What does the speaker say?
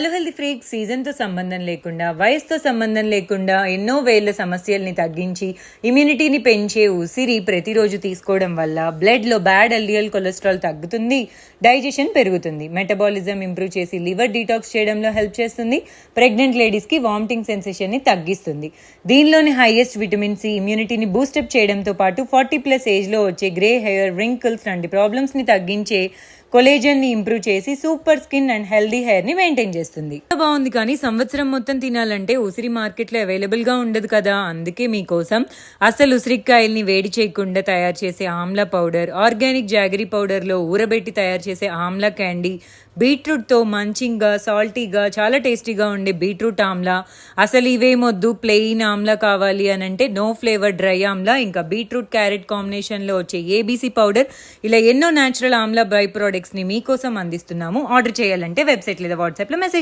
Hello healthy freak సీజన్తో సంబంధం లేకుండా వయసుతో సంబంధం లేకుండా ఎన్నో వేల సమస్యల్ని తగ్గించి ఇమ్యూనిటీని పెంచే ఉసిరి ప్రతిరోజు తీసుకోవడం వల్ల బ్లడ్లో బ్యాడ్ ఎల్డిఎల్ కొలెస్ట్రాల్ తగ్గుతుంది డైజెషన్ పెరుగుతుంది. మెటబాలిజం ఇంప్రూవ్ చేసి లివర్ డీటాక్స్ చేయడంలో హెల్ప్ చేస్తుంది ప్రెగ్నెంట్ లేడీస్కి వామిటింగ్ సెన్సేషన్ని తగ్గిస్తుంది. దీనిలోని హైయెస్ట్ విటమిన్ సి ఇమ్యూనిటీని బూస్టప్ చేయడంతో పాటు ఫార్టీ ప్లస్ ఏజ్లో వచ్చే గ్రే హెయిర్ రింకిల్స్ లాంటి ప్రాబ్లమ్స్ని తగ్గించే కొలేజన్ని ఇంప్రూవ్ చేసి సూపర్ స్కిన్ అండ్ హెల్దీ హెయిర్ని మెయింటైన్ చేస్తుంది. చేస్తుంది. బాగుంది కానీ సంవత్సరం మొత్తం తినాలంటే ఉసిరి మార్కెట్లో అవైలబుల్గా ఉండదు కదా. అందుకే మీకోసం అసలు ఉసిరికాయల్ని వేడి చేయకుండా తయారు చేసే ఆమ్లా పౌడర్ ఆర్గానిక్ జాగరీ పౌడర్లో ఊరబెట్టి తయారు చేసే ఆమ్లా క్యాండీ బీట్రూట్తో మంచింగా సాల్టీగా చాలా టేస్టీగా ఉండే బీట్రూట్ ఆమ్లా. అసలు ఇవేమొద్దు ప్లెయిన్ ఆమ్లా కావాలి అని అంటే నో ఫ్లేవర్ డ్రై ఆమ్లా. ఇంకా బీట్రూట్ క్యారెట్ కాంబినేషన్లో వచ్చే ఏబీసీ పౌడర్ ఇలా ఎన్నో న్యాచురల్ ఆమ్లా బై ప్రోడక్ట్స్ని మీకోసం అందిస్తున్నాము. ఆర్డర్ చేయాలంటే వెబ్సైట్ లేదా వాట్సాప్లో మెసేజ్